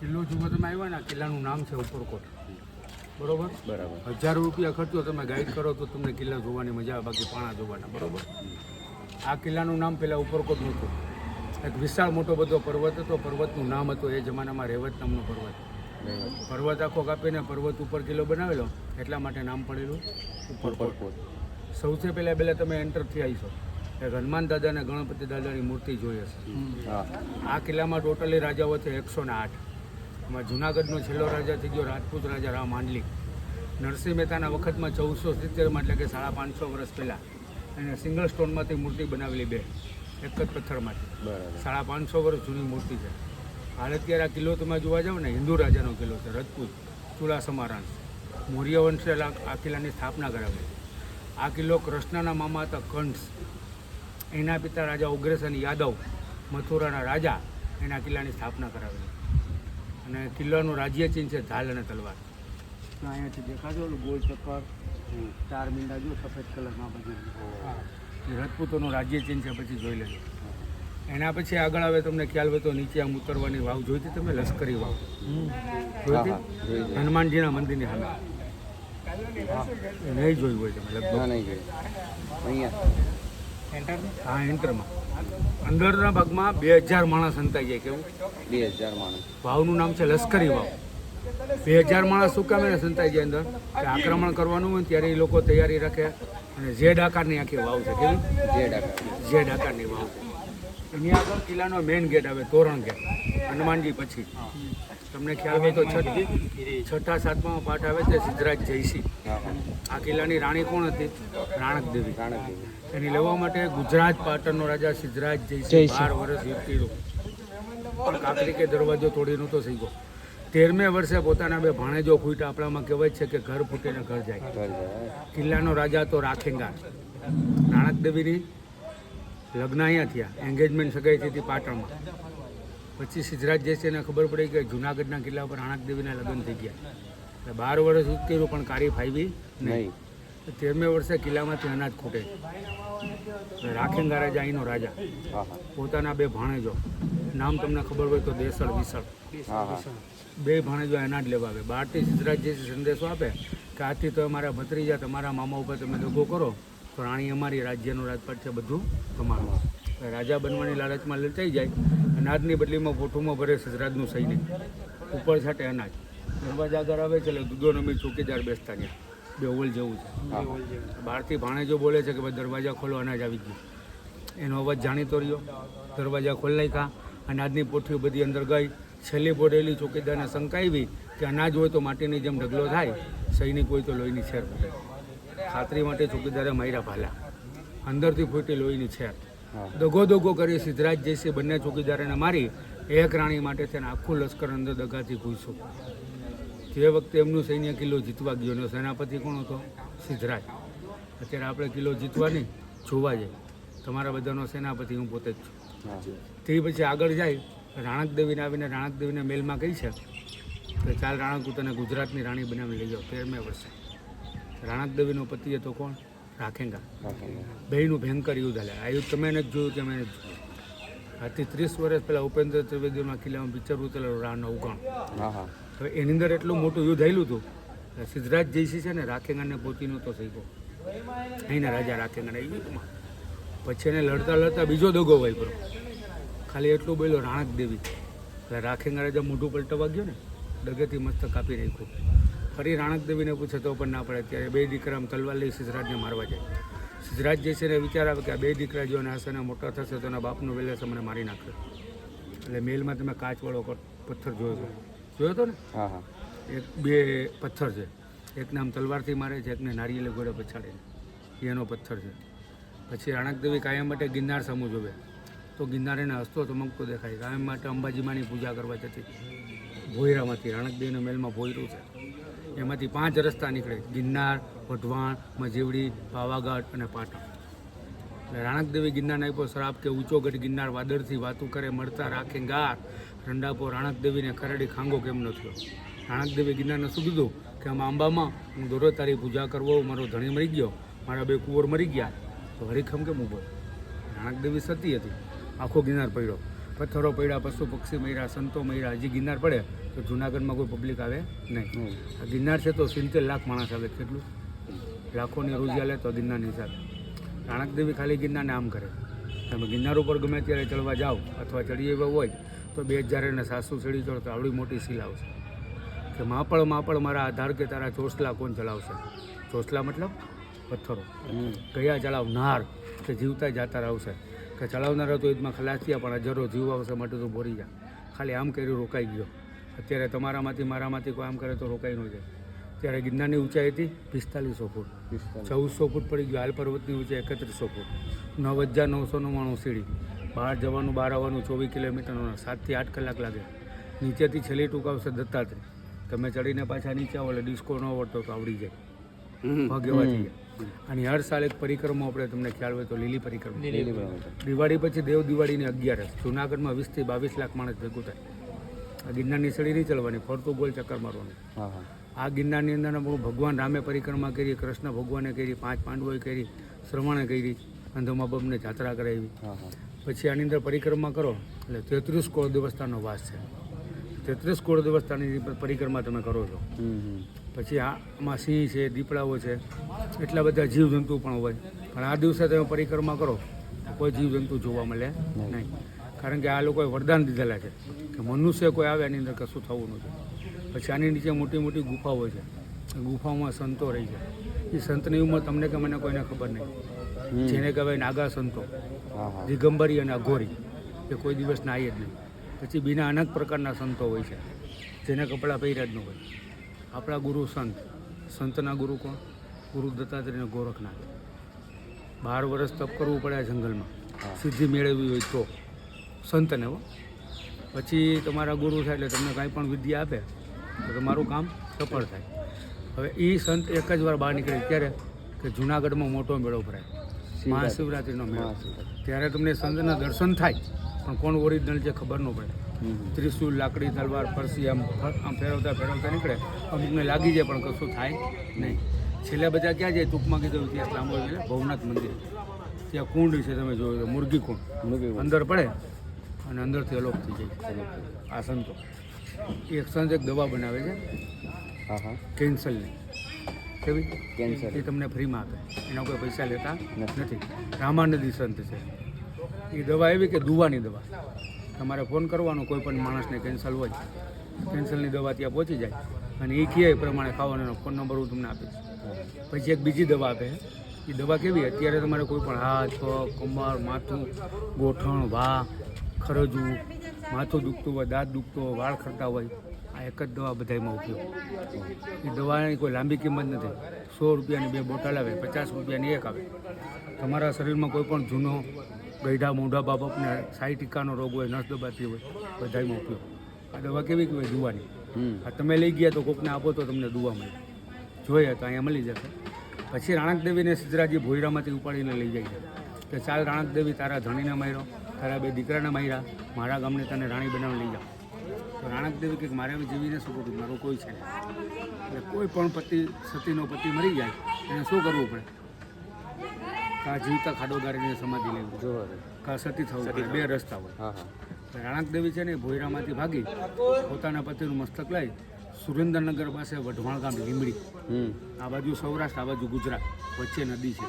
કિલ્લો જોવા તમે આવ્યા ને કિલ્લાનું નામ છે ઉપરકોટ. બરોબર? બરાબર. હજારો રૂપિયા ખર્ચો તમે ગાઈડ કરો તો તમને કિલ્લા જોવાની મજા આવે બાકી પાણા જોવાના બરોબર? આ કિલ્લાનું નામ પહેલાં ઉપરકોટ નહોતું એક વિશાળ મોટો બધો પર્વત હતો પર્વતનું નામ હતું એ જમાનામાં રેવત નામનો પર્વત. પર્વત આખો કાપીને પર્વત ઉપર કિલ્લો બનાવેલો એટલા માટે નામ પડેલું ઉપરકોટ. સૌથી પહેલાં પહેલાં તમે એન્ટર થઈ આવીશો. એક હનુમાન દાદા અને ગણપતિ દાદાની મૂર્તિ જોઈ હશે. હા. આ કિલ્લામાં ટોટલી રાજાઓ છે એકસો ને આઠ. એમાં જુનાગઢનો છેલ્લો રાજા થઈ ગયો રાજપૂત રાજા રામ માંડલિક. નરસિંહ મહેતાના વખતમાં ચૌદસો સિત્તેરમાં એટલે કે સાડા પાંચસો વર્ષ પહેલાં એને સિંગલ સ્ટોનમાંથી મૂર્તિ બનાવેલી બે એક જ પથ્થરમાંથી. સાડા પાંચસો વર્ષ જૂની મૂર્તિ છે. હાલ અત્યારે આ કિલ્લો તમે જોવા જાઓ ને હિન્દુ રાજાનો કિલ્લો છે રજપૂત ચુડાસમા સમારાન મૌર્ય વંશે આ કિલ્લાની સ્થાપના કરાવેલી. આ કિલ્લો કૃષ્ણના મામા હતા કંસ. એના પિતા રાજા ઉગ્રસેન યાદવ મથુરાના રાજા એના કિલ્લાની સ્થાપના કરાવેલી. અને કિલ્લાનું રાજ્ય ચિહ્ન છે ઢાલ અને તલવાર. અહીંયાથી દેખાજો ઓલું ગોળ ચક્કર. ચાર મીંડા જો સફેદ કલરમાં બધું એ રાજપૂતોનું રાજ્ય ચિહ્ન છે પછી જોઈ લેજો. એના પછી આગળ આવે તમને ખ્યાલ હોય તો નીચે આમ ઉતરવાની વાવ જોઈતી તમે? લશ્કરી વાવ. જોઈતી? જોઈ હનુમાનજીના મંદિરની સામે. એ નહીં જોયું હોય તમે લગભગ. નહીં જોયું. અહીંયા. હા એન્ટરમાં અંદરના ભાગમાં બે હજાર માણસ અંતાઈ જાય કેવું? બે હજાર માણસ. વાવનું નામ છે લશ્કરી વાવ. બે હજાર માણસ શું કામ સંતાઈ જાય અંદર? કે આક્રમણ કરવાનું હોય ત્યારે એ લોકો તૈયારી રાખે અને ઝેડ આકારની આખી વાવ છે કેવી? ઝેડ આકાર ઝેડ આકારની વાવ. એની આગળ કિલ્લાનો મેઇન ગેટ આવે તોરણ ગેટ હનુમાનજી પછી. તમને ખ્યાલ હોય તો છઠ્ઠી છઠ્ઠા સાતમા પાઠ આવે છે સિદ્ધરાજ જયસિંહ. આ કિલ્લાની રાણી કોણ હતી? રાણક દેવી રાણક દેવી એની લેવા માટે ગુજરાત પાટણનો રાજા સિદ્ધરાજ જયસિંહ બાર વર્ષ કર્યું પણ કાકરી કે દરવાજો તોડી નહોતો થઈ ગયો. તેરમે વર્ષે પોતાના બે ભાણેજો ફૂટ્યા આપણામાં કહેવાય છે કે ઘર ફૂટીને ઘર જાય. ઘર જાય. કિલ્લાનો રાજા તો રાખેંગા. દેવીની લગ્ન અહીંયા થયા. એન્ગેજમેન્ટ સગાઈ થઈ હતી પાટણમાં. પછી સિદ્ધરાજ જયસિંહને ખબર પડી કે જુનાગઢના કિલ્લા પર દેવીના લગ્ન થઈ ગયા. એટલે બાર વર્ષ યુદ્ધ પણ કારી ફાઈવી નહીં. તેરમે વર્ષે કિલ્લામાંથી અનાજ ખૂટે. રાખેંગા રાજા અહીંનો રાજા. પોતાના બે ભાણેજો. નામ તમને ખબર હોય તો દેસળ વિસળ. બે ભાણેજો અનાજ લેવા આવે. બહારથી સિદ્ધરાજજી સંદેશો આપે કે આથી તો અમારા ભત્રીજા તમારા મામા ઉપર તમે લોકો કરો તો રાણી અમારી રાજ્યનું રાજપાટ છે બધું તમારું. રાજા બનવાની લાલચમાં લલચાઈ જાય અનાજની બદલીમાં પોઠુમાં ભરે સિદ્ધરાજનું સૈનિક. ઉપર છાટે અનાજ. દરવાજા આગળ આવે છે એટલે નમી ચોકીદાર બેસતા ત્યાં બે ઓવલ જેવું છે. બહારથી ભાણેજો બોલે છે કે ભાઈ દરવાજા ખોલો અનાજ આવી ગયું. એનો અવાજ જાણીતો રહ્યો. દરવાજા ખોલી નાખ્યા અનાજની પોઠીઓ બધી અંદર ગઈ. છેલ્લી બોડેલી ચોકીદારને શંકાવી કે અનાજ હોય તો માટીની જેમ ઢગલો થાય સૈનિક હોય તો લોહીની છેર ખાતરી માટે ચોકીદારે માર્યા ભાલા. અંદરથી ફૂટી લોહીની છેર. દગો દગો કરી સિદ્ધરાજ જયસિંહ બંને ચોકીદારોને મારી એક રાણી માટે છે ને આખું લશ્કર અંદર દગાથી ઘૂસ્યું તે વખતે એમનું સૈન્ય કિલ્લો જીતવા ગયો અને સેનાપતિ કોણ હતો? સિદ્ધરાજ. અત્યારે આપણે કિલ્લો જીતવા નહીં જોવા જાય તમારા બધાનો સેનાપતિ હું પોતે જ છું. તે પછી આગળ જાય રાણક દેવીને આવીને રાણક દેવીને મેલમાં કહી છે કે ચાલ રાણક તને ગુજરાતની રાણી બનાવી લઈ જાઓ. તેરમે વર્ષે. રાણક દેવીનો પતિ હતો કોણ? રાખેંગા. હા બેયનું ભયંકર યુદ્ધ હાલે. આ યુદ્ધ તમે નથી જોયું કે મેં જોયું. આજથી ત્રીસ વર્ષ પહેલાં ઉપેન્દ્ર ત્રિવેદીના કિલ્લામાં પિક્ચર ઉતરેલું રાણનો ઉગાણ હવે એની અંદર એટલું મોટું યુદ્ધ આવેલું હતું સિદ્ધરાજ જયસિંહ છે ને રાખેંગાને પોતી નહોતો થઈ ગયો અહીંના રાજા રાખેંગાના એ યુદ્ધમાં. પછી એને લડતા લડતા બીજો દગો વાપરો ખાલી એટલું બોલ્યો, રાણક દેવી. એટલે રાખેંગા રાજા મોઢું પલટવા ગયો ને ડગેથી મસ્ત કાપી નાખ્યું. ફરી રાણક દેવીને પૂછે તો પણ ના પડે, ત્યારે બે દીકરા તલવાર લઈ સિદ્ધરાજને મારવા જાય. સિદ્ધરાજ જયસિંહને વિચાર આવે કે આ બે દીકરા જો હશે ને મોટા થશે તો એના બાપનું વેલેસ મને મારી નાખ્યો એટલે મેલમાં તમે કાચવાળો પથ્થર જોયો જોયો હતો ને? હા હા. એક બે પથ્થર છે. એકને આમ તલવારથી મારે છે એકને નારિયેલે ઘોડે પછાડે એનો પથ્થર છે. પછી રાણકદેવી કાયમ માટે ગિરનાર સમૂહ જોવે. તો ગિરનાર એને હસતો ચમકતો દેખાય. કાયમ માટે અંબાજીમાંની પૂજા કરવા જતી. ભોયરામાંથી રાણકદેવીના મેલમાં ભોયરું છે. એમાંથી પાંચ રસ્તા નીકળે. ગિરનાર વઢવાણ મજેવડી પાવાગઢ અને પાટણ. એટલે રાણકદેવી ગિરનાર નાખ્યો શ્રાપ કે ઊંચો ગઢ ગિરનાર વાદળથી વાતું કરે મળતા રાખે ગાર. રંડાપો રાણકદેવીને ખરડી ખાંગો કેમ ન થયો? રાણકદેવી ગિરનારને શું કીધું? કે આમ આંબામાં હું દોરો તારી પૂજા કરવો મારો ધણી મરી ગયો મારા બે કુંવર મરી ગયા. તો હરીખમ કેમ ઊભો રાણકદેવી સતી હતી. આખો ગિરનાર પડ્યો. પથ્થરો પડ્યા પશુ પક્ષી મર્યા સંતો મર્યા. હજી ગિરનાર પડે તો જુનાગઢમાં કોઈ પબ્લિક આવે નહીં. આ ગિરનાર છે તો સિત્તેર લાખ માણસ આવે. કેટલું? લાખોની રોજી લે તો ગિરનારની સાથે રાણકદેવી ખાલી ગિરનારને આમ કરે. તમે ગિરનાર ઉપર ગમે ત્યારે ચડવા જાઓ અથવા ચડી એવા હોય તો બે હજાર એને સાસુ ચડી ચડો તો આવડી મોટી સીલ આવશે. કે માપળ માપળ મારા આધાર કે તારા ચોસલા કોણ ચલાવશે? ચોસલા મતલબ પથ્થરો. કયા ચલાવનાર કે જીવતા જાતા આવશે કે ચલાવનાર તો ઈદમાં ખલાસ થયા પણ હજારો જીવ આવશે માટે તો બોરી જા. ખાલી આમ કર્યું રોકાઈ ગયો. અત્યારે તમારામાંથી મારામાંથી કોઈ આમ કરે તો રોકાઈ ન જાય. ત્યારે ગિરનારની ઊંચાઈ હતી પિસ્તાલીસો ફૂટ. ચૌદસો ફૂટ પડી ગયું. હાલ પર્વતની ઊંચાઈ એકત્રીસો ફૂટ. નવ હજાર નવસો નવ્વાણું સીડી. બહાર જવાનું બહાર આવવાનું ચોવીસ કિલોમીટરનો સાતથી આઠ કલાક લાગે. નીચેથી છેલ્લી ટૂંક આવશે દત્તાત્રેય. તમે ચડીને પાછા નીચે આવો એટલે ડિસ્કો ન વળતો તો આવડી જાય. એવા થઈ અને હર સાલ એક પરિક્રમા આપણે તમને ખ્યાલ હોય તો લીલી પરિક્રમા. દિવાળી પછી દેવ દિવાળીની અગિયારસ. જુનાગઢમાં વીસથી બાવીસ લાખ માણસ ભેગું થાય. આ ગિરનારની સળી નહીં ચડવાની ફરતું ગોલ ચક્કર મારવાનું. આ ગિરનારની અંદર ભગવાન રામે પરિક્રમા કરી કૃષ્ણ ભગવાને કરી પાંચ પાંડવોએ કરી શ્રવણે કરી અંધમા બબને જાત્રા કરાવી. હા હા. પછી આની અંદર પરિક્રમા કરો એટલે તેત્રીસ કોળ દેવસ્થાનનો વાસ છે. તેત્રીસ કોળ દેવસ્થાનની પરિક્રમા તમે કરો છો. પછી આમાં સિંહ છે દીપડાઓ છે એટલા બધા જીવજંતુ પણ હોય. પણ આ દિવસે તમે પરિક્રમા કરો તો કોઈ જીવજંતુ જોવા મળે નહીં. કારણ કે આ લોકોએ વરદાન દીધેલા છે કે મનુષ્ય કોઈ આવે એની અંદર કશું થવું નથી. પછી આની નીચે મોટી મોટી ગુફાઓ છે. એ ગુફાઓમાં સંતો રહી છે. એ સંતની ઉંમર તમને કે મને કોઈને ખબર નહીં. જેને કહેવાય નાગા સંતો દિગંબરી અને અઘોરી એ કોઈ દિવસ નાહી જ નહીં. પછી બીના અનેક પ્રકારના સંતો હોય છે જેને કપડાં પહેર્યા જ ન હોય. આપણા ગુરુ સંત સંતના ગુરુ કોણ? ગુરુ દત્તાત્રેય ગોરખનાથ. બાર વર્ષ તપ કરવું પડે જંગલમાં. સિદ્ધિ મેળવવી હોય તો. સંતને હો. પછી તમારા ગુરુ થાય એટલે તમને કાંઈ પણ વિદ્યા આપે તો તમારું કામ સફળ થાય. હવે એ સંત એક જ વાર બહાર નીકળે. ત્યારે કે જુનાગઢમાં મોટો મેળો ભરાય. મહાશિવરાત્રિનો મેળો. ત્યારે તમને સંતના દર્શન થાય પણ કોણ ઓરિજિનલ છે ખબર ન પડે. ત્રિશુલ લાકડી તલવાર ફરસી આમ આમ ફેરવતા ફેરવતા નીકળે. અમુકને લાગી જાય પણ કશું થાય નહીં. છેલ્લા બધા ક્યાં જાય? ટૂંકમાં કીધું ઇતિહાસ લાંબો છે ભવનાથ મંદિર. ત્યાં કુંડ છે તમે જોયો મુરગી કુંડ. અંદર પડે અને અંદરથી અલોપ થઈ જાય. આ સંતો. એક સંત એક દવા બનાવે છે. હા હા. કેન્સરની. કેવી? કેન્સર. એ તમને ફ્રીમાં આપે. એના કોઈ પૈસા લેતા નથી. રામાનંદી સંત છે. એ દવા એવી કે દુવાની દવા. તમારે ફોન કરવાનો કોઈ પણ માણસને કેન્સર હોય કેન્સરની દવા ત્યાં પહોંચી જાય. અને એ કહે એ પ્રમાણે ખાવાનો ફોન નંબર હું તમને આપીશ. પછી એક બીજી દવા આપે. એ દવા કેવી? અત્યારે તમારે કોઈ પણ હાથ પગ કમર માથું ગોઠણ વા ખરજવું માથું દુખતું હોય દાંત દુખતો હોય વાળ ખરતા હોય આ એક જ દવા બધામાં ઉપયોગ. એ દવાની કોઈ લાંબી કિંમત નથી. સો રૂપિયાની બે બોટલ આવે પચાસ રૂપિયાની એક આવે. તમારા શરીરમાં કોઈ પણ જૂનો ગઈઢા મોઢા બાબતને સાઈ ટીકાનો રોગ હોય નસ દબાતી હોય બધામાં ઉપયોગ. આ દવા કેવી કહેવાય? દુવાની. આ તમે લઈ ગયા તો કોકને આપો તો તમને દુવા મળે. જોઈએ તો અહીંયા મળી જશે. પછી રાણક દેવીને સિદ્ધરાજી ભોયરામાંથી ઉપાડીને લઈ જાય છે. કે ચાલ રાણક દેવી તારા ધણીને માર્યો તારા બે દીકરાને માર્યા મારા ગામને તને રાણી બનાવી લઈ જાઓ. તો રાણક દેવી કંઈક મારે હવે જીવીને શું કરું મારું કોઈ છે એટલે કોઈ પણ પતિ સતીનો પતિ મરી જાય એને શું કરવું પડે? કા જીવતા ખાડો ગાડીને સમાધિ લેવી જો કા સતી થવું પડે બે રસ્તા હોય. હા હા. રાણક દેવી છે ને ભોયરામાંથી ભાગી પોતાના પતિનું મસ્તક લઈ સુરેન્દ્રનગર પાસે વઢવાણ ગામ લીમડી આ બાજુ સૌરાષ્ટ્ર આ બાજુ ગુજરાત. વચ્ચે નદી છે.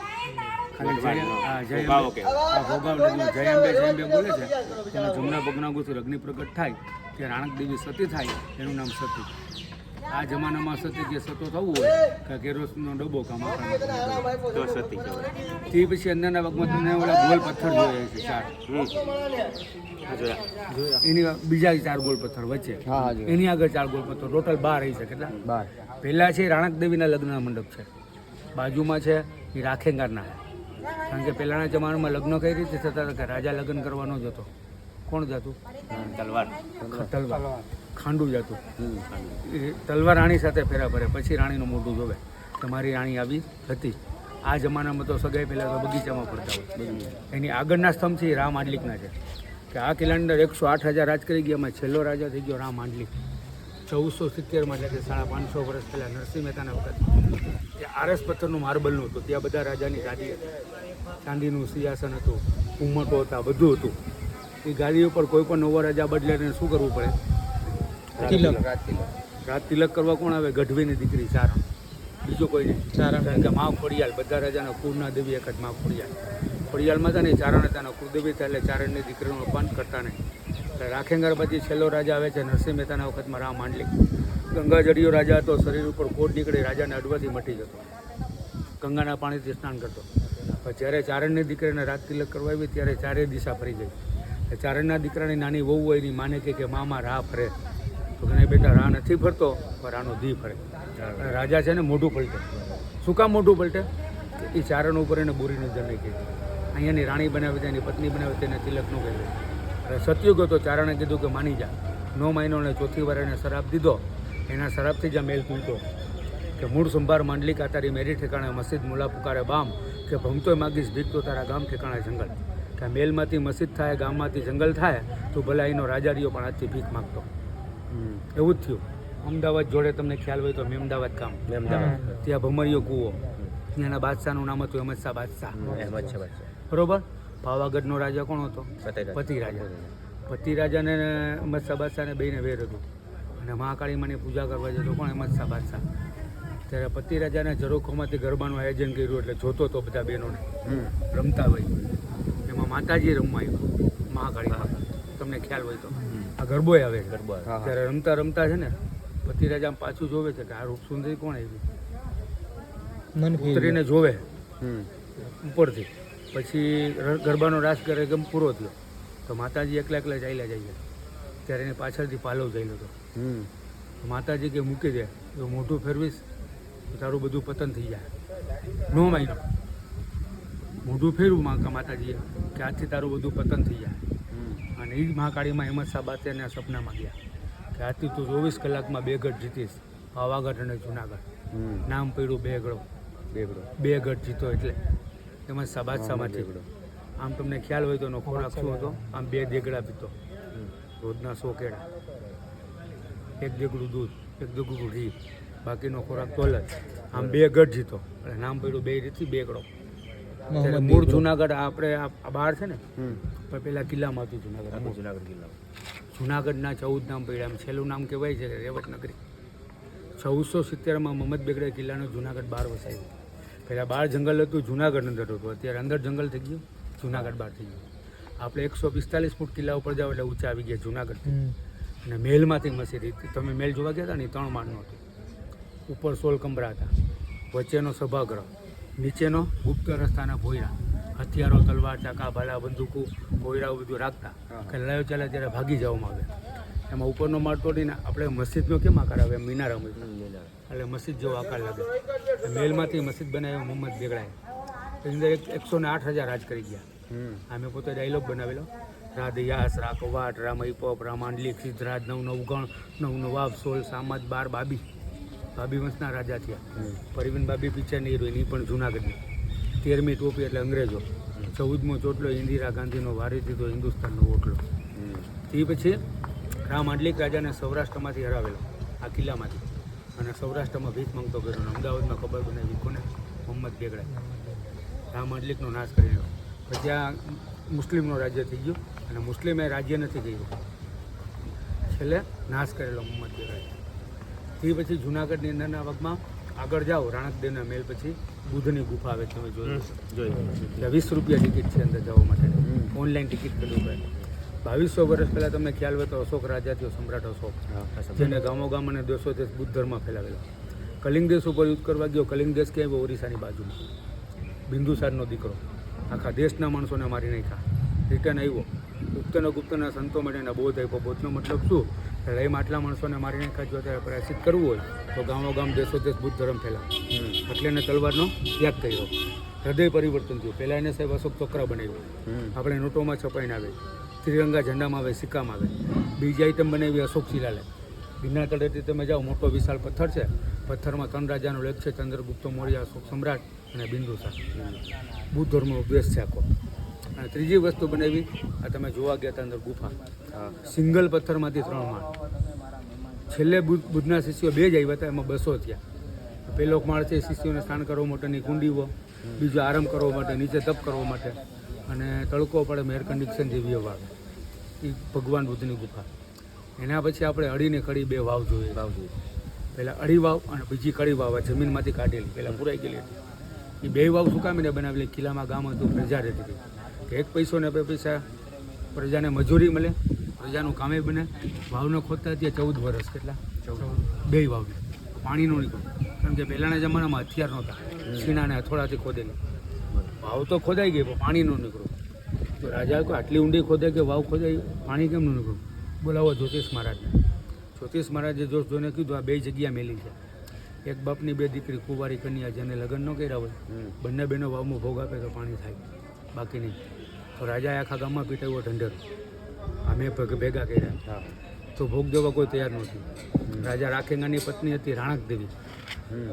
ભોગાવો અંબે- કહેવાય. હા, ભોગાવ નદી જય અંબે બોલે છે. તેના જમના ભગનાગુથી અગ્નિ પ્રગટ થાય કે રાણક દેવી સતી થાય એનું નામ સતી. આ જમાનામાં સતી જે સતો થવું હોય કે કેરોસનો ડબ્બો કામ તો સતી તે પછી અંદરના ભાગમાં ઓલા ગોલ પથ્થર જોઈએ છે ચાર. એની બીજા ચાર ગોલ પથ્થર વચ્ચે. હા હા જો એની આગળ ચાર ગોલ પથ્થર. ટોટલ બાર રહી છે કેટલા? બાર. પહેલાં છે રાણક દેવીના લગ્નના મંડપ છે. બાજુમાં છે એ રાખેંગારના. કારણ કે પહેલાંના જમાનામાં લગ્ન કઈ રીતે થતા હતા કે રાજા લગ્ન કરવાનો જ હતો. કોણ જતું તલવાર. તલવાર. ખાંડું જતું હતું. એ તલવાર રાણી સાથે ફેરા ફરે પછી રાણીનું મોઢું જોવે કે મારી રાણી આવી હતી. આ જમાનામાં તો સગાઈ પહેલાં તો બગીચામાં ફરતા હોય. એની આગળના સ્તંભ છે એ રામ આંડલિકના છે. કે આ કિલ્લાની અંદર એકસો આઠ હજાર રાજ કરી ગયા એમાં છેલ્લો રાજા થઈ ગયો રામ આંડલિક ચૌદસો સિત્તેરમાં એટલે કે સાડા પાંચસો વર્ષ પહેલાં નરસિંહ મહેતાના વખત. એ આરસ પથ્થરનું માર્બલનું હતું ત્યાં બધા રાજાની ગાદી હતી. ચાંદીનું સિંહાસન હતું. ઉમટો હતા બધું હતું. એ ગાદી ઉપર કોઈ પણ નવો રાજા બદલે શું કરવું પડે? તિલક. રાત તિલક. કરવા કોણ આવે? ગઢવીની દીકરી સારણ બીજું કોઈ નહીં. સારણ કારણ કે મા ખોડિયાલ બધા રાજાના કુળના દેવી એક જ મા ખોડિયાલ ખોડિયાલમાં હતા ને ચારણ હતા ને કુળદેવી હતા એટલે ચારણની દીકરીનું અપમાન કરતા નહીં. એટલે રાખેંગર પછી છેલ્લો રાજા આવે છે નરસિંહ મહેતાના વખતમાં રામ માંડલી. ગંગાજળીયો રાજા હતો શરીર ઉપર કોટ નીકળી રાજાને અડવાથી મટી જતો. ગંગાના પાણીથી સ્નાન કરતો. પણ જ્યારે ચારણની દીકરીને રાત તિલક કરવા આવી ત્યારે ચારે દિશા ફરી ગઈ. ચારણના દીકરાની નાની વહુ હોય એની માને કે કે મામા રાહ ફરે. તો કે નહીં બેટા રા નથી ફરતો પણ રાનો ધી ફરે. અને રાજા છે ને મોઢું પલટે. શું કામ મોઢું પલટે? એ ચારણ ઉપર એને બુરી નજર નહીં કહી અહીંયાની રાણી બનાવી એની પત્ની બનાવી તેને તિલકનું ન કહ્યું એટલે સતયુગ હતો ચારણે કીધું કે માની જા. નો મહિનો ને ચોથી વાર એને શરાબ દીધો. એના શરાબથી જ આ મેલ તૂટતો કે મૂળ સંભાર માંડલી કાતારી મેરી ઠેકાણે મસ્જિદ મુલા પુકારે બામ. કે ભમતોય માગીશ ભીખ તો તારા ગામ ઠેકાણે જંગલ. કે મેલમાંથી મસ્જિદ થાય ગામમાંથી જંગલ થાય તો ભલા એનો રાજારીઓ પણ આજથી ભીખ માગતો. એવું જ થયું. અમદાવાદ જોડે તમને ખ્યાલ હોય તો મેમદાવાદ ગામ. અમદાવાદ. ત્યાં ભમરિયો કૂવો. ત્યાંના બાદશાહનું નામ હતું અહેમદ શાહ બાદશાહ. અહેમદ છે બાદશાહ. બરોબર? પાવાગઢનો રાજા કોણ હતો. પતિ રાજા પતિ રાજાને અહેમદ શાહ બાદશાહને બેને વેર હતું. અને મહાકાળીમાની પૂજા કરવા જતો કોણ અહેમદ શાહ બાદશાહ. ત્યારે પતિ રાજાને ઝરોખોમાંથી ગરબાનું આયોજન કર્યું એટલે જોતો હતો બધા બહેનોને રમતા હોય. એમાં માતાજી રમવા આવ્યું મહાકાળી તમને ખ્યાલ હોય તો. આ ગરબોય આવે ગરબો ત્યારે રમતા રમતા છે ને પતિરાજ આમ પાછું જોવે છે કે આ રૂપ સુંદરી કોણ આવી? મન ઉતરીને જોવે. હમ. ઉપરથી. પછી ગરબાનો રાસ કરે કેમ પૂરો થયો. તો માતાજી એકલા એકલા ચાલ્યા જાય ત્યારે એની પાછળથી પાલવ ચાલ્યો હતો. માતાજી કે મૂકી દે. તો મોઢું ફેરવીશ તો તારું બધું પતન થઈ જાય. નો માયનો મોઢું ફેરવું માં માતાજીએ કે આજથી તારું બધું પતન થઈ જાય. અને એ જ મહાકાળીમાં હેમંત શાહ બાતેને સપનામાં ગયા કે આજથી તું ચોવીસ કલાકમાં બે ગઢ જીતીશ. પાવાગઢ અને જુનાગઢ. નામ પડ્યું બે ગઢો બેગડો. બે ગઢ જીતો એટલે હેમંત શાહ બાદશાહમાંથી. બેગડો. આમ તમને ખ્યાલ હોય તો એનો ખોરાક શું હતો? આમ બે દેગડા પીતો. રોજના સો કેળા. એક દેગડું દૂધ એક દેગડું ઘી. બાકીનો ખોરાક તોલ જ આમ બે ગઢ જીતો. એટલે નામ પડ્યું બે રીતથી બેગડો મૂળ જુનાગઢ આપણે આ બહાર છે ને હમ. પણ પેલા કિલ્લામાં હતું જુનાગઢ આખું જુનાગઢ કિલ્લા જુનાગઢના ચૌદ નામ પડ્યા. એમ છેલ્લું નામ કહેવાય છે રેવત નગરી ચૌદસો સિત્તેરમાં મહમ્મદ બેગડે કિલ્લાનું જુનાગઢ બહાર વસાવ્યું પહેલાં બહાર જંગલ હતું જુનાગઢ અંદર હતું. અત્યારે અંદર જંગલ થઈ ગયું જુનાગઢ બહાર થઈ ગયું. આપણે એકસો પિસ્તાલીસ ફૂટ કિલ્લા ઉપર જાવ એટલે ઊંચા આવી ગયા જુનાગઢ અને મહેલમાંથી મસ્જિદ હતી તમે મહેલ જોવા ગયા હતા ને ત્રણ માળનો હતો. ઉપર સોલ કમરા હતા. વચ્ચેનો સભાગૃહ. નીચેનો ગુપ્ત રસ્તાના ભોયરા હથિયારો તલવાર ચાકા ભાલા બંદૂકો ભોયરા બધું રાખતા કે લડાયો ચાલે ત્યારે ભાગી જવામાં આવે. એમાં ઉપરનો માળ તોડીને આપણે મસ્જિદનો કેમ આકાર આવે? મિનાર અમે. એટલે મસ્જિદ જેવો આકાર લાગે. મહેલમાંથી મસ્જિદ બનાવ્યો મોહમ્મદ બેગડાએ. એની અંદર એક એકસો ને આઠ હજાર રાજ કરી ગયા. આ પોતે ડાયલોગ બનાવેલો. રાધયાસ રાકવાટ રા કવાટ રા મહીપોપ રા માંડલી સિદ્ધરાજ નવ નવ ગણ નવ નવાબ સોલ સામત બાર બાબી. બાબી વંશના રાજા થયા. પરિવન બાબી પિક્ચરની હિરોઈન એ પણ જુનાગઢની. તેરમી ટોપી એટલે અંગ્રેજો. ચૌદમો ચોટલો ઇન્દિરા ગાંધીનો વારી દીધો હિન્દુસ્તાનનો ઓટલો. તે પછી રામ આંડલિક રાજાને સૌરાષ્ટ્રમાંથી હરાવેલો આ કિલ્લામાંથી. અને સૌરાષ્ટ્રમાં ભીખ માંગતો કર્યો અને અમદાવાદમાં ખબર બનાવી કોને? મોહમ્મદ બેગડા રામ આંડલિકનો નાશ કરેલો પછી આ મુસ્લિમનો રાજ્ય થઈ ગયું અને મુસ્લિમે રાજ્ય નથી કર્યું છેલ્લે નાશ કરેલો મોહમ્મદ બેગડાએ. તે પછી જુનાગઢની અંદરના ભાગમાં આગળ જાઓ રાણકદેવના મેલ પછી બુદ્ધની ગુફા આવે તમે જોઈ જોઈ. વીસ રૂપિયા ટિકિટ છે અંદર જવા માટે. ઓનલાઈન ટિકિટ કરવી પડે બાવીસો વર્ષ પહેલાં તમને ખ્યાલ હોય તો અશોક રાજા થયો સમ્રાટ અશોક. જેને ગામો ગામ અને દેશો દેશ બુદ્ધ ધર્મ ફેલાવેલો. કલિંગ દેશ ઉપર યુદ્ધ કરવા ગયો. કલિંગ દેશ ક્યાંય? ઓરિસ્સાની બાજુમાં. બિંદુસારનો દીકરો. આખા દેશના માણસોને મારી નાખ્યા. રિટર્ન આવ્યો. ગુપ્તના ગુપ્તના સંતો માટે એના બોધ આપ્યો. બોધનો મતલબ શું? કે લઈમાં આટલા માણસોને મારી નાખ્યા જો ત્યારે પ્રયાસિત કરવું હોય તો ગામો ગામ દેશો દેશ બુદ્ધ ધર્મ ફેલાવે. હમ. એટલે એને તલવારનો ત્યાગ કર્યો. હૃદય પરિવર્તન થયું. પહેલાં એને સાહેબ અશોક ચોકરા બનાવ્યો. આપણે નોટોમાં છપાઈને આવે. ત્રિરંગા ઝંડામાં આવે સિક્કામાં આવે. બીજી આઈટમ બનાવી અશોક શિલાલેખ. ગિરનાર તળેથી તમે જાઓ મોટો વિશાળ પથ્થર છે. પથ્થરમાં ત્રણ રાજાનો લેખ છે. ચંદ્રગુપ્ત મૌર્ય અશોક સમ્રાટ અને બિંદુસાર. બુદ્ધ ધર્મનો ઉપદેશ છે આખો. અને ત્રીજી વસ્તુ બનાવી આ તમે જોવા ગયા હતા અંદર ગુફા. સિંગલ પથ્થરમાંથી ત્રણ માળ. છેલ્લે બુદ્ધ બુદ્ધના શિષ્યો બે જ આવ્યા હતા એમાં બસો થયા. પહેલો માળ છે શિષ્યોને સ્નાન કરવા માટેની કુંડીઓ બીજો આરામ કરવા માટે નીચે તપ કરવા માટે અને તડકો પડે એર કન્ડિશન જેવી હવા આવે. એ ભગવાન બુદ્ધની ગુફા. એના પછી આપણે અડીને કડી બે વાવ જોઈએ. વાવ જોઈએ. પહેલાં અડી વાવ અને બીજી કડી વાવ જમીનમાંથી કાઢેલી. પહેલાં પુરાઈ ગયેલી હતી. એ બે વાવ શું કામીને બનાવેલી કિલ્લામાં ગામ હતું પ્રજા રહેતી હતી. કે એક પૈસો ને બે પૈસા પ્રજાને મજૂરી મળે પ્રજાનું કામે બને. વાવને ખોદતા ત્યાં ચૌદ વર્ષ કેટલા? બે વાવને. પાણીનું નીકળ્યું કારણ કે પહેલાંના જમાનામાં હથિયાર નહોતા. સીણા અને હથોડાથી ખોદેલી. વાવ તો ખોદાઈ ગઈ પણ પાણીનું નીકળ્યું તો રાજા આટલી ઊંડી ખોદે કે વાવ ખોદાઈ પાણી કેમ ન નીકળ્યું બોલાવો જ્યોતિષ મહારાજને. જ્યોતિષ મહારાજે જોશ જોઈને કીધું આ બે જગ્યા મેલી છે. એક બાપની બે દીકરી કુંવારી કન્યા જેને લગ્ન ન કર્યા હોય બંને બહેનો વાવમાં ભોગ આપે તો પાણી થાય. બાકી નહીં. રાજાએ આખા ગામમાં પીટાવ્યો ઢંઢેરો. અમે ભેગ- ભેગા કર્યા. તો ભોગ દેવા કોઈ તૈયાર નહોતી. રાજા રાખેંગાની પત્ની હતી રાણક દેવી.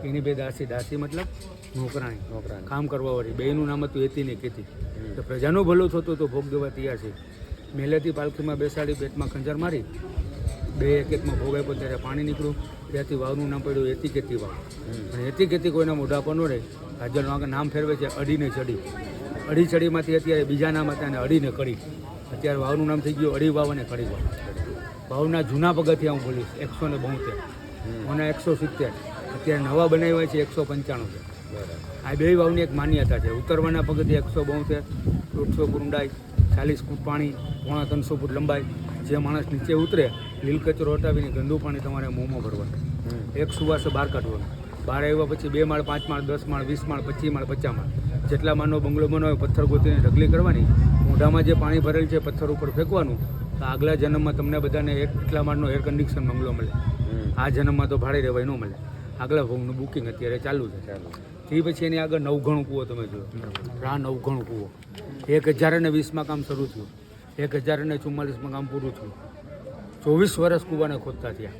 એની બે દાસી દાસી મતલબ નોકરાણી. નોકરાણી. કામ કરવાવાળી. બેયનું નામ હતું એતી ને કેતી તો પ્રજાનું ભલું થતું તો ભોગ દેવા તૈયાર છે. મેલેથી પાલખીમાં બેસાડી પેટમાં ખંજર મારી. બે એક એકમાં ભોગ આપ્યો ત્યારે પાણી નીકળ્યું. ત્યાંથી વાવનું નામ પડ્યું એતી કેતી વાવ અને એતી કેતી કોઈના મોઢા પર ન રહે. રાજાનું આગળ નામ ફેરવે છે અડીને ચડી. અડી ચડીમાંથી અત્યારે બીજા નામ હતા અને અડીને કડી અત્યારે વાવનું નામ થઈ ગયું અઢી વાવ અને કડી વાવ વાવના જૂના પગથિયા હું બોલીશ એકસો ને બોતેર. ઓના એકસો સિત્તેર. અત્યારે નવા બનાવ્યા છે એકસો પંચાણું છે. આ બે વાવની એક માન્યતા છે. ઉત્તરવાના પગથિયા એકસો બોતેર દોઢસો ફૂટ ઊંડાઈ ચાલીસ ફૂટ પાણી પોણા ત્રણસો ફૂટ લંબાઈ. જે માણસ નીચે ઉતરે લીલ કચરો હટાવીને ગંદુ પાણી તમારે મોંમાં ભરવાનું. એક સુવાસે બહાર કાઢવાનું. બહાર આવ્યા પછી બે માળ પાંચ માળ દસ માળ વીસ માળ પચીસ માળ પચાસ માળ. જેટલા માનો બંગલો બનાવે પથ્થર ગોતીને ઢગલી કરવાની મોઢામાં જે પાણી ભરેલ છે પથ્થર ઉપર ફેંકવાનું તો આગલા જન્મમાં તમને બધાને એક એટલા માળનો એર કન્ડિશન બંગલો મળે. આ જન્મમાં તો ભાડે રહેવાય ન મળે. આગલા ભોગનું બુકિંગ અત્યારે ચાલુ છે. ચાલો. તે પછી એની આગળ નવઘણું કૂવો તમે જોયો રા નવઘણું કૂવો. એક હજાર અને વીસમાં કામ શરૂ થયું. એક હજાર અને ચુમ્માલીસમાં કામ પૂરું થયું. ચોવીસ વર્ષ કૂવાને ખોદતા થયા.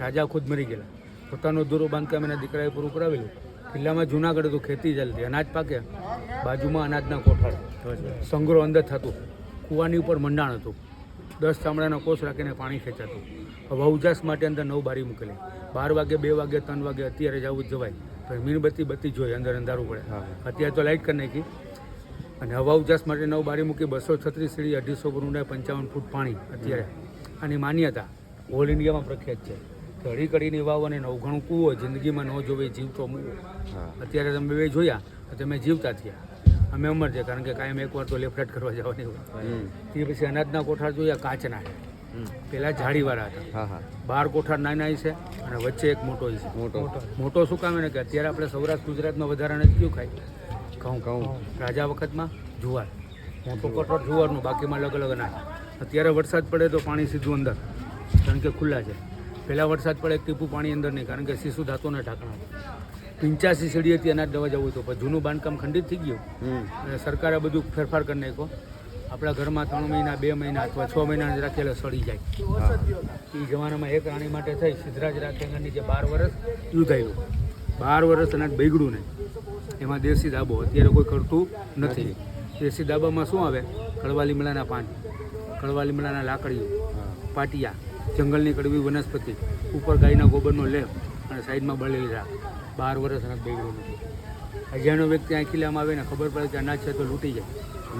રાજા ખુદ મરી ગયેલા. પોતાનો દૂરો બાંધકામ એના દીકરાએ પૂરું કરાવેલું. કિલ્લામાં જુનાગઢ હતું ખેતી ચાલતી. અનાજ પાકે બાજુમાં અનાજના કોઠાડ સંગ્રહ અંદર થતું. કૂવાની ઉપર મંડાણ હતું. દસ ચામડાનો કોષ રાખીને પાણી ખેંચાતું. હવા ઉજાસ માટે અંદર નવ બારી મૂકેલી. બાર વાગે બે વાગે ત્રણ વાગે અત્યારે જવું જવાય. તો મીણબત્તી બત્તી જોઈએ અંદર અંધારું પડે. હા. અત્યારે તો લાઇટ કરી નાખી. અને હવા ઉજાસ માટે નવ બારી મૂકી બસો છત્રીસ સીડી અઢીસો ફૂટ પંચાવન ફૂટ પાણી અત્યારે. આની માન્યતા ઓલ ઇન્ડિયામાં પ્રખ્યાત છે. અઢી કડીની વાવ અને નવઘણું કૂવો જિંદગીમાં ન જોવે જીવતો મૂવો અત્યારે તમે બે જોયા તમે જીવતા થયા અમે ઉંમર છે કારણ કે કાયમ એકવાર તો લેફ્ટ કરવા જવાની હોય. તે પછી અનાજના કોઠાર જોયા કાચના. પેલા જાળીવાળા હતા. હા હા. બાર કોઠાર નાના છે અને વચ્ચે એક મોટો છે. મોટો. મોટો. શું કામ એને કે અત્યારે આપણે સૌરાષ્ટ્ર ગુજરાતમાં વધારાને કયું ખાય? ઘઉં. ઘઉં. રાજા વખતમાં જુવાર. મોટો કોઠાર જુવારનું. બાકીમાં અલગ અલગ અનાજ. અત્યારે વરસાદ પડે તો પાણી સીધું અંદર. કારણ કે ખુલ્લા છે. પહેલાં વરસાદ પડે એક ટીપું પાણી અંદર નહીં કારણ કે શિશુ ધાતુના ઢાંકણા. પિંચાસી હતી અનાજ દવા જવું હતું પણ જૂનું બાંધકામ ખંડિત થઈ ગયું. અને સરકારે બધું ફેરફાર કરી નાખ્યો. આપણા ઘરમાં ત્રણ મહિના બે મહિના અથવા છ મહિના જ રાખેલા સડી જાય. એ જમાનામાં એક રાણી માટે થઈ સિદ્ધરાજ રાખેંગાની જે બાર વર્ષ યુદ્ધ આવ્યું બાર વર્ષ અનાજ બગડ્યું નહીં. એમાં દેશી ધાબો અત્યારે કોઈ કરતું નથી. દેશી ધાબામાં શું આવે? કડવા લીમડાના પાન કડવા લીમડાના લાકડીઓ પાટિયા. જંગલની કડવી વનસ્પતિ ઉપર ગાયના ગોબરનો લેપ અને સાઈડમાં બળેલી રાખ બાર વર્ષ અનાજ બગડ્યું નથી. અજાણ્યો વ્યક્તિ આંખી લેવામાં આવે ને ખબર પડે કે અનાજ છે તો લૂંટી જાય.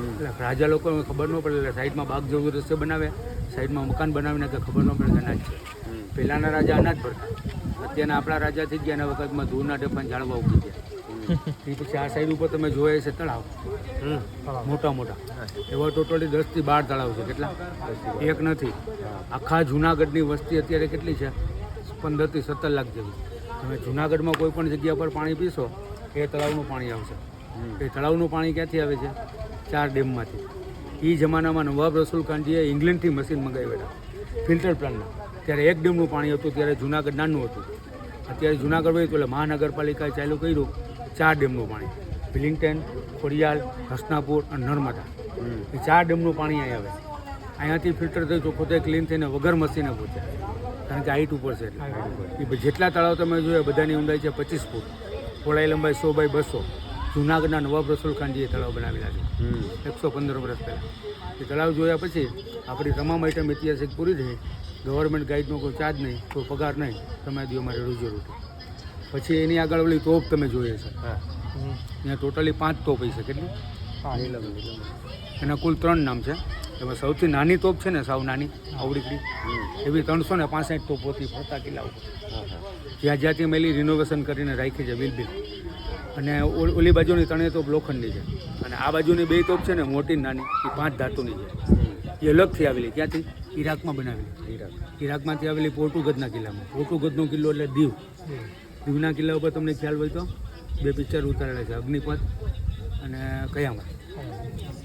એટલે રાજા લોકોને ખબર ન પડે એટલે સાઈડમાં બાગ જેવું રસ્તો બનાવે સાઈડમાં મકાન બનાવીને કે ખબર ન પડે કે અનાજ છે પહેલાંના રાજા અનાજ ભરતા. અત્યારના આપણા રાજા થઈ ગયા એના વખતમાં ધૂળના ટેપાને જાળવા ઉગી ગયા. એ પછી આ સાઈડ ઉપર તમે જોયા છે તળાવ. મોટા મોટા. એવા ટોટલી દસથી બાર તળાવ છે. કેટલા? એક નથી. આખા જુનાગઢની વસ્તી અત્યારે કેટલી છે? પંદરથી સત્તર લાખ જેવી. તમે જુનાગઢમાં કોઈ પણ જગ્યા પર પાણી પીશો એ તળાવનું પાણી આવશે. એ તળાવનું પાણી ક્યાંથી આવે છે? ચાર ડેમમાંથી. એ જમાનામાં નવાબ રસુલ ખાનજીએ ઇંગ્લેન્ડથી મશીન મંગાવ્યા ફિલ્ટર પ્લાન્ટના. ત્યારે એક ડેમનું પાણી હતું ત્યારે જુનાગઢ નાનું હતું. અત્યારે જુનાગઢ હોય તો એટલે મહાનગરપાલિકાએ ચાલુ કર્યું ચાર ડેમનું પાણી. વિલિંગ્ટન ખોડિયાલ હસનાપુર અને નર્મદા. એ ચાર ડેમનું પાણી અહીં આવે અહીંયાથી ફિલ્ટર થઈ પોતે ક્લીન થઈને વગર મશીને પહોંચે. કારણ કે હાઈટ ઉપર છે. એ જેટલા તળાવ તમે જોયા બધાની ઊંડાઈ છે પચીસ ફૂટ. પહોળાઈ લંબાઈ સો બાય બસો. જુનાગઢના નવાબ રસુલ ખાનજીએ તળાવ બનાવેલા છે. એકસો પંદર વર્ષ પહેલાં. એ તળાવ જોયા પછી આપણી તમામ આઈટમ ઐતિહાસિક પૂરી થઈ. ગવર્મેન્ટ ગાઈડનો કોઈ ચાર્જ નહીં કોઈ પગાર નહીં. તમે દો મારી રોજીરોટી. પછી એની આગળ ઓલી તોપ તમે જોઈએ છે ત્યાં ટોટલી પાંચ તોપ હશે. કેટલી? એના કુલ ત્રણ નામ છે. એમાં સૌથી નાની તોપ છે ને સાવ નાની આવડીકડી. એવી ત્રણસો ને પાસઠ તોપ હતી ફરતા કિલ્લા હા જ્યાં જ્યાંથી મેલી રિનોવેશન કરીને રાખી છે બિલ બિલ. અને ઓલી બાજુની ત્રણેય તોપ લોખંડની છે. અને આ બાજુની બે તોપ છે ને મોટી નાની એ પાંચ ધાતુની છે. એ અલગથી આવેલી. ક્યાંથી? ઈરાકમાં બનાવેલી. ઈરાક. ઈરાકમાંથી આવેલી પોર્ટુગલના કિલ્લામાં. પોર્ટુગલનો કિલ્લો એટલે દીવ. દીવના કિલ્લા ઉપર તમને ખ્યાલ હોય તો? બે પિક્ચર ઉતારેલા છે અગ્નિપથ અને કયામત.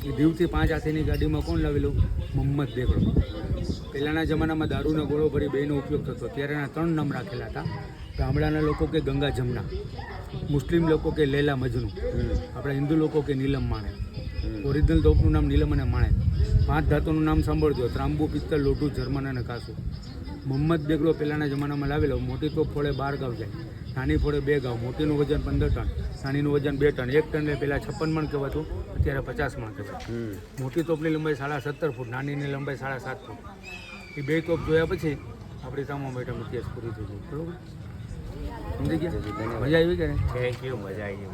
એ દીવથી પાંચ હાથીની ગાડીમાં કોણ લાવેલું? મોહમ્મદ બેગડો. પહેલાંના જમાનામાં દારૂનો ગોળો ભરી બેનો ઉપયોગ થતો. ત્યારે એના ત્રણ નામ રાખેલા હતા. ગામડાના લોકો કે ગંગા જમના. મુસ્લિમ લોકો કે લેલા મજનુ. આપણા હિન્દુ લોકો કે નીલમ માણે. ઓરિજિનલ તોપનું નામ નીલમ અને માણે. પાંચ ધાતુનું નામ સાંભળજો. ત્રાંબુ પિત્તળ લોઢું જર્મન અને કાસુ. મોહમ્મદ બેગડો પહેલાંના જમાનામાં લાવેલો. મોટી તોપ ફોડે બાર ગાવ જાય. નાની ફોડે બે ગાવ મોટીનું વજન પંદર ટન નાનીનું વજન બે ટન. એક ટન પહેલાં છપ્પન મણ કહેવાતું અત્યારે પચાસ મણ કહેવાય મોટી તોપની લંબાઈ સાડા સત્તર ફૂટ નાનીની લંબાઈ સાડા સાત ફૂટ. એ બે તોપ જોયા પછી આપણી તમામ આઈટમ ઇતિહાસ પૂરી થઈ ગઈ. બરોબર? સમજી ગયા? મજા આવી કે ને થેન્ક યુ મજા આવી.